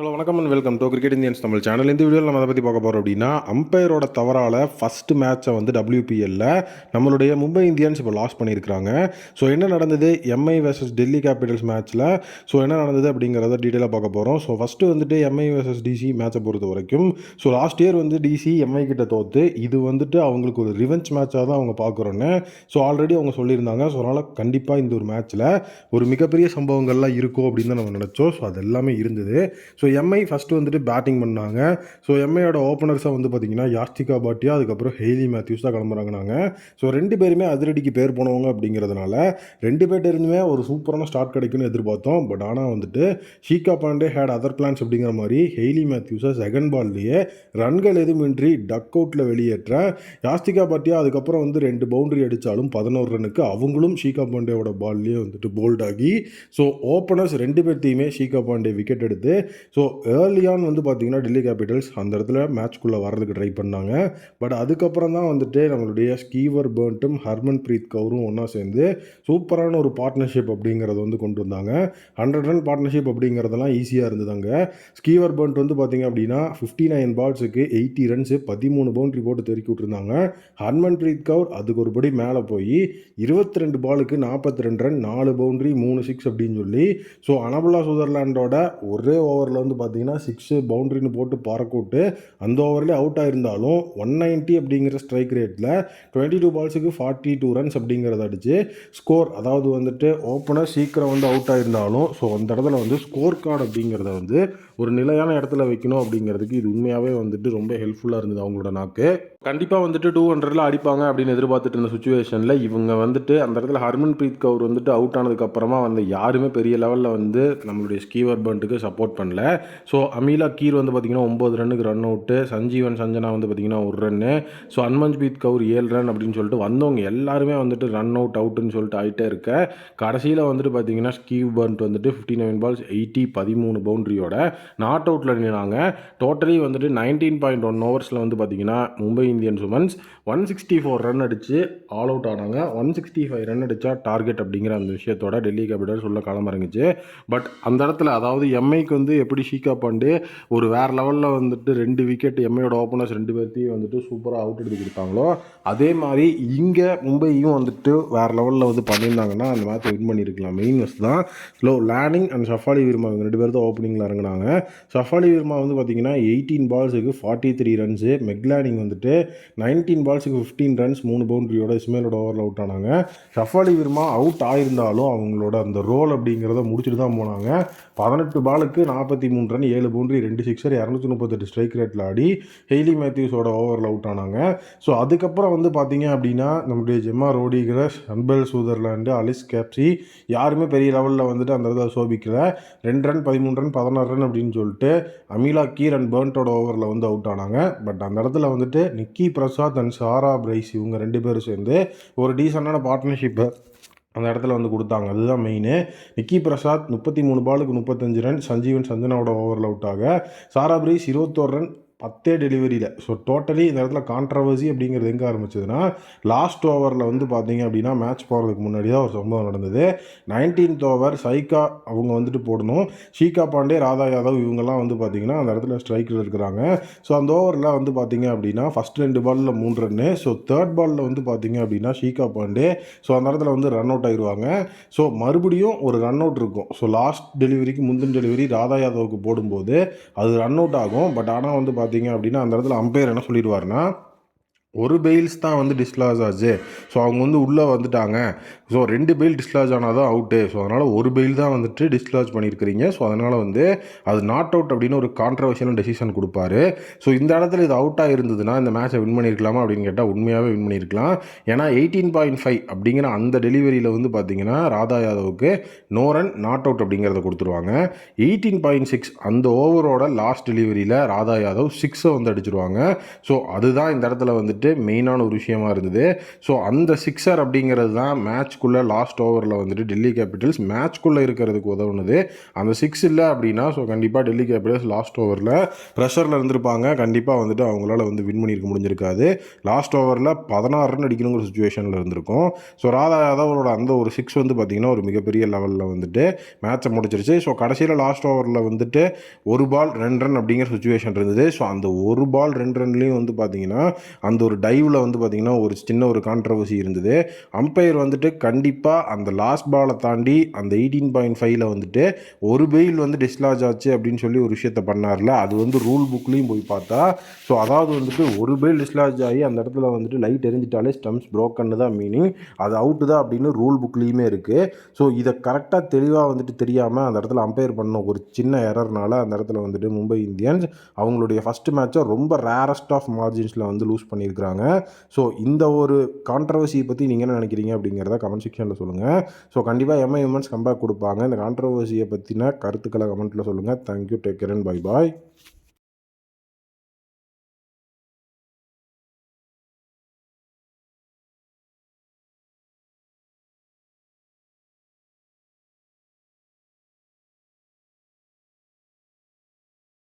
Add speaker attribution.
Speaker 1: Hello வணக்கம் and welcome to cricket Indians Tamil channel இந்த வீடியோவில் நம்ம அதை பற்றி பார்க்க போகிறோம் அப்படின்னா அம்பையரோட தவறால் ஃபஸ்ட்டு மேட்சை வந்து டபிள்யூபிஎல்ல நம்மளுடைய மும்பை இந்தியன்ஸ் இப்போ லாஸ் பண்ணியிருக்காங்க ஸோ என்ன நடந்தது? எம்ஐ வர்சஸ் டெல்லி கேபிட்டல்ஸ் மேட்ச்சில் ஸோ என்ன நடந்தது அப்படிங்கிறத டீட்டெயிலாக பார்க்க போகிறோம் ஸோ ஃபஸ்ட்டு வந்துட்டு எம்ஐ வர்சஸ் டிசி மேட்சை பொறுத்த வரைக்கும். ஸோ லாஸ்ட் இயர் வந்து டிசி எம்ஐ கிட்ட தோற்று இது வந்துட்டு அவங்களுக்கு ஒரு ரிவெஞ்ச் மேட்சாக தான் அவங்க பார்க்குறோன்னு ஸோ ஆல்ரெடி அவங்க சொல்லியிருந்தாங்க. ஸோ அதனால் கண்டிப்பாக இந்த ஒரு மேட்ச்சில் ஒரு மிகப்பெரிய சம்பவங்கள்லாம் இருக்கும் அப்படின்னு தான் நம்ம நினச்சோம். ஸோ அது எல்லாமே இருந்தது. ஸோ எம்ஐ ஃபஸ்ட்டு வந்துட்டு பேட்டிங் பண்ணாங்க. ஸோ எம்ஐயோட ஓப்பனர்ஸாக வந்து பார்த்தீங்கன்னா யாஸ்திகா பாட்டியா அதுக்கப்புறம் ஹெய்லி மேத்யூஸ் தான் கிளம்புறாங்கனாங்க ஸோ ரெண்டு பேருமே அதிரடிக்கு பேர் போனவங்க அப்படிங்கிறதுனால ரெண்டு பேர்ட்ட இருந்துமே ஒரு சூப்பரான ஸ்டார்ட் கிடைக்கும்னு எதிர்பார்த்தோம். பட் ஆனால் வந்துட்டு Shikha Pandey had other plans அப்படிங்கிற மாதிரி ஹெய்லி மேத்யூஸை செகண்ட் பால்லையே ரன்கள் எதுவுமின்றி டக் அவுட்டில் வெளியேற்ற யாஸ்திகா பாட்டியா அதுக்கப்புறம் வந்து ரெண்டு பவுண்டரி அடித்தாலும் பதினோரு ரனுக்கு அவங்களும் ஷீகா பாண்டேவோட பால்லேயே வந்துட்டு போல்ட் ஆகி ஸோ ஓப்பனர்ஸ் ரெண்டு பேர்த்தையுமே ஷீகா பாண்டே விக்கெட் எடுத்து ஸோ ஸோ ஏர்லியான் வந்து பார்த்தீங்கன்னா டெல்லி கேபிட்டல்ஸ் அந்த இடத்துல மேட்ச்க்குள்ளே வர்றதுக்கு ட்ரை பண்ணாங்க. பட் அதுக்கப்புறம் தான் வந்துட்டு நம்மளுடைய ஸ்கீவர் பேர்ன்ட்டும் ஹர்மன் பிரீத் கவுரும் ஒன்றா சேர்ந்து சூப்பரான ஒரு பார்ட்னர்ஷிப் அப்படிங்கிறத வந்து கொண்டு வந்தாங்க. ஹண்ட்ரட் ரன் பார்ட்னர்ஷிப் அப்படிங்கிறதெல்லாம் ஈஸியாக இருந்ததுங்க. ஸ்கீவர் பர்ண்ட் வந்து பார்த்தீங்க அப்படின்னா ஃபிஃப்டி நைன் பால்ஸுக்கு எயிட்டி ரன்ஸு பதிமூணு பவுண்ட்ரி போட்டு தெருக்கி விட்டுருந்தாங்க. ஹர்மன் பிரீத் கவுர் அதுக்கு ஒரு படி மேலே போய் இருபத்தி ரெண்டு பாலுக்கு நாற்பத்தி ரெண்டு ரன் நாலு பவுண்ட்ரி மூணு சிக்ஸ் அப்படின்னு சொல்லி ஸோ அனபுல்லா சுதர்லாண்டோட ஒரே ஓவரில் வந்து பார்த்தீங்கன்னா சிக்ஸு பவுண்ட்ரின்னு போட்டு பறக்கோட்டு அந்த ஓவர்லேயே அவுட் ஆயிருந்தாலும் ஒன் நைன்ட்டி அப்படிங்கிற ஸ்ட்ரைக் ரேட்டில் டுவெண்ட்டி டூ பால்ஸுக்கு ஃபார்ட்டி டூ ரன்ஸ் அப்படிங்கிறத அடித்து ஸ்கோர் அதாவது வந்துட்டு ஓப்பனர் சீக்கிரம் வந்து அவுட் ஆயிருந்தாலும் ஸோ அந்த இடத்துல வந்து ஸ்கோர் கார்டு அப்படிங்கிறத வந்து ஒரு நிலையான இடத்துல வைக்கணும் அப்படிங்கிறதுக்கு இது உண்மையாகவே வந்துட்டு ரொம்ப ஹெல்ப்ஃபுல்லாக இருந்தது அவங்களோட நாக்கு கண்டிப்பாக வந்துட்டு டூ ஹண்ட்ரட்ல அடிப்பாங்க அப்படின்னு எதிர்பார்த்துட்டு இருந்த சுச்சுவேஷனில் இவங்க வந்துட்டு அந்த இடத்துல ஹர்மன் பிரீத் கவுர் வந்துட்டு அவுட் ஆனதுக்கப்புறமா வந்து யாருமே பெரிய லெவலில் வந்து நம்மளுடைய ஸ்கீவர் பண்ட்டுக்கு சப்போர்ட் பண்ணல. ஸோ அமீலா கீர் வந்து பார்த்திங்கன்னா ஒம்பது ரன்னுக்கு ரன் அவுட்டு சஞ்சீவன் சஞ்சனா வந்து பார்த்திங்கன்னா ஒரு ரன்னு ஸோ ஹன்மன்ஜ்பீத் கவுர் ஏழு ரன் அப்படின்னு சொல்லிட்டு வந்தவங்க எல்லாருமே வந்துட்டு ரன் அவுட் அவுட்டுன்னு சொல்லிட்டு ஆகிட்டே இருக்க. கடைசியில் வந்துட்டு பார்த்தீங்கன்னா ஸ்கீவ் பர்ண்ட் வந்துட்டு ஃபிஃப்டி நைன் பால்ஸ் எயிட்டி பதிமூணு பவுண்டரியோட நாட் அவுட்டில் நின்னாங்க. டோட்டலி வந்துட்டு நைன்டீன் பாயிண்ட் ஒன் ஓவர்ஸில் வந்து பார்த்தீங்கன்னா Mumbai Indians women's one sixty four run அடித்து ஆல் அவுட் ஆனாங்க. ஒன் சிக்ஸ்டி ஃபைவ் ரன் அடித்தா டார்கெட் அப்படிங்கிற அந்த விஷயத்தோட டெல்லி கேபிட்டல்ஸ் உள்ள களமிறங்குச்சு பட் அந்த இடத்துல அதாவது எம்ஐக்கு வந்து எப்படி ஷீகா பாண்டே ஒரு வேறு லெவலில் வந்துட்டு ரெண்டு விக்கெட் எம்ஐயோட ஓப்பனர்ஸ் ரெண்டு பேர்த்தையும் வந்துட்டு சூப்பராக அவுட் எடுத்து கொடுத்தாங்களோ அதே மாதிரி இங்கே மும்பையும் வந்துட்டு வேறு லெவலில் வந்து பண்ணியிருந்தாங்கன்னா அந்த மேட்ச் வின் பண்ணியிருக்கலாம். மெயின் வஸ் தான். Slow Lanning and Shafali Verma இவங்க ரெண்டு பேர் தான் ஓப்பனிங்கில் இறங்குனாங்க. சஃபாலி விர்மா வந்து பார்த்தீங்கன்னா eighteen பால்ஸுக்கு forty three runs Meg Lanning வந்துட்டு நைன்டீன் பால்ஸுக்கு ஃபிஃப்டீன் ரன்ஸ் மூணு பவுண்டரியோட இஸ்மேலோட ஓவரில் அவுட் ஆனாங்க. ஷஃபாலி விருமா அவுட் ஆயிருந்தாலும் அவங்களோட அந்த ரோல் அப்படிங்கிறத முடிச்சுட்டு தான் போனாங்க. பதினெட்டு பாலுக்கு நாற்பத்தி மூணு ரன் ஏழு பவுண்டரி ரெண்டு சிக்ஸர் இரநூத்தி முப்பத்தெட்டு ஸ்ட்ரைக் ரேட்டில் ஆடி ஹெய்லி மேத்யூஸோட ஓவரில் அவுட் ஆனாங்க. ஸோ அதுக்கப்புறம் வந்து பார்த்தீங்க அப்படின்னா நம்முடைய ஜெம்மா ரோடிகிரஸ் அன்பல் சூதர்லாண்டு அலிஸ் கேப்சி யாருமே பெரிய லெவலில் வந்துட்டு அந்த இதை சோபிக்கல. ரெண்டு ரன் பதிமூணு ரன் பதினாறு ரன் அப்படின்னு சொல்லிட்டு அமிலா கீர் அண்ட் பேர்ன்ட்டோட ஓவரில் வந்து அவுட் ஆனாங்க. பட் அந்த இடத்துல வந்துட்டு Vicky Prasad and Sarah Bryce இவங்க ரெண்டு பேரும் சேர்ந்து ஒரு டீசெண்டான பார்ட்னர்ஷிப்பை அந்த இடத்துல வந்து கொடுத்தாங்க. அதுதான் மெயின் நிக்கி பிரசாத் முப்பத்தி மூணு பாலுக்கு முப்பத்தஞ்சு ரன் சஞ்சீவன் சஞ்சனாவோட ஓவரில் அவுட் ஆக. சாரா பிரைஸ் இருபத்தோரு ரன் பத்தே டெலிவரியில். ஸோ டோட்டலி இந்த இடத்துல கான்ட்ரவர்சி அப்படிங்கிறது எங்கே ஆரம்பிச்சதுன்னா லாஸ்ட் ஓவரில் வந்து பார்த்தீங்க அப்படின்னா மேட்ச் போகிறதுக்கு முன்னாடி தான் ஒரு சம்பவம் நடந்தது. நைன்டீன்த் ஓவர் சைகா அவங்க வந்துட்டு போடணும். ஷீகா பாண்டே ராதா யாதவ் இவங்கெல்லாம் வந்து பார்த்தீங்கன்னா அந்த இடத்துல ஸ்ட்ரைக்கில் இருக்கிறாங்க. ஸோ அந்த ஓவரில் வந்து பார்த்தீங்க அப்படின்னா ஃபஸ்ட் ரெண்டு பாலில் மூணு ரன்னு ஸோ தேர்ட் பாலில் வந்து பார்த்தீங்க அப்படின்னா ஷீகா பாண்டே ஸோ அந்த இடத்துல வந்து ரன் அவுட் ஆயிடுவாங்க ஸோ மறுபடியும் ஒரு ரன் அவுட் இருக்கும். ஸோ லாஸ்ட் டெலிவரிக்கு முந்தின டெலிவரி ராதா யாதவுக்கு போடும்போது அது ரன் அவுட் ஆகும். பட் ஆனால் வந்து பார்த்தீங்க அப்படின்னா அந்த இடத்துல அம்பையர் என்ன சொல்லிடுவாருன்னா ஒரு பெயில்ஸ் தான் வந்து டிஸ்லாஸ் ஆச்சு. ஸோ அவங்க வந்து உள்ளே வந்துட்டாங்க. ஸோ ரெண்டு பெயில் டிஸ்லாஜ் ஆனால் தான் அவுட்டு ஸோ அதனால் ஒரு பெயில் தான் வந்துட்டு டிஸ்லாஜ் பண்ணியிருக்கிறீங்க. ஸோ அதனால் வந்து அது நாட் அவுட் அப்படின்னு ஒரு கான்ட்ரவர்ஷியலான டெசிஷன் கொடுப்பாரு. ஸோ இந்த இடத்துல இது அவுட்டாக இருந்ததுன்னா இந்த மேட்சை வின் பண்ணியிருக்கலாமா அப்படின்னு கேட்டால் உண்மையாகவே வின் பண்ணியிருக்கலாம். ஏன்னா எயிட்டீன் பாயிண்ட் ஃபைவ் அப்படிங்கிற அந்த டெலிவரியில் வந்து பார்த்தீங்கன்னா ராதா யாதவுக்கு நோ ரன் நாட் அவுட் அப்படிங்கிறத கொடுத்துருவாங்க. எயிட்டீன் பாயிண்ட் சிக்ஸ் அந்த ஓவரோட லாஸ்ட் டெலிவரியில் ராதா யாதவ் சிக்ஸை வந்து அடிச்சிருவாங்க. ஸோ அதுதான் இந்த இடத்துல வந்துட்டு வந்துட்டு மெயினான ஒரு விஷயமா இருந்தது. ஸோ அந்த சிக்ஸர் அப்படிங்கிறது தான் மேட்ச்க்குள்ளே லாஸ்ட் ஓவரில் வந்துட்டு டெல்லி கேபிட்டல்ஸ் மேட்ச்க்குள்ளே இருக்கிறதுக்கு உதவுனது. அந்த சிக்ஸ் இல்லை அப்படின்னா ஸோ கண்டிப்பாக டெல்லி கேபிட்டல்ஸ் லாஸ்ட் ஓவரில் ப்ரெஷரில் இருந்திருப்பாங்க. கண்டிப்பாக வந்துட்டு அவங்களால வந்து வின் பண்ணியிருக்க முடிஞ்சிருக்காது. லாஸ்ட் ஓவரில் பதினாறு ரன் அடிக்கணுங்கிற சுச்சுவேஷனில் இருந்திருக்கும். ஸோ ராதா யாதவரோட அந்த ஒரு சிக்ஸ் வந்து பார்த்திங்கன்னா ஒரு மிகப்பெரிய லெவலில் வந்துட்டு மேட்சை முடிச்சிருச்சு. ஸோ கடைசியில் லாஸ்ட் ஓவரில் வந்துட்டு ஒரு பால் ரெண்டு ரன் அப்படிங்கிற சுச்சுவேஷன் இருந்தது. ஸோ அந்த ஒரு பால் ரெண்டு ரன்லேயும் வந்து பார்த்திங்கன்னா அந்த ஒரு டைவில் வந்து பார்த்திங்கன்னா ஒரு சின்ன ஒரு கான்ட்ரவர்சி இருந்தது. அம்பையர் வந்துட்டு கண்டிப்பாக அந்த லாஸ்ட் பாலை தாண்டி அந்த எயிட்டீன் பாயிண்ட் ஃபைவ்ல வந்துட்டு ஒரு பெயில் வந்து டிஸ்லாஜ் ஆச்சு அப்படின்னு சொல்லி ஒரு விஷயத்த பண்ணார்ல. அது வந்து ரூல் புக்லேயும் போய் பார்த்தா ஸோ அதாவது வந்துட்டு ஒரு பெயில் டிஸ்லாஜ் ஆகி அந்த இடத்துல வந்துட்டு லைட் எரிஞ்சிட்டாலே ஸ்டம்ப்ஸ் ப்ரோக்கன்னு தான் மீனிங் அது அவுட்டு தான் அப்படின்னு ரூல் புக்லேயுமே இருக்குது ஸோ இதை கரெக்டாக தெளிவாக வந்துட்டு தெரியாமல் அந்த இடத்துல அம்பையர் பண்ண ஒரு சின்ன எரர்னால அந்த இடத்துல வந்துட்டு மும்பை இந்தியன்ஸ் அவங்களுடைய ஃபஸ்ட்டு மேட்சை ரொம்ப ரேரஸ்ட் ஆஃப் மார்ஜின்ஸில் வந்து லூஸ் பண்ணியிருக்கிறாங்க ஸோ இந்த ஒரு கான்ட்ரவர்சியை பற்றி நீங்கள் என்ன நினைக்கிறீங்க அப்படிங்கிறத கமெண்ட் செக்ஷனில் சொல்லுங்கள் ஸோ கண்டிப்பாக எம்ஐ உமன்ஸ் கம்பேக் கொடுப்பாங்க. இந்த கான்ட்ரவர்சியை பற்றின கருத்துக்களை கமெண்ட்டில் சொல்லுங்கள் thank you take care and bye bye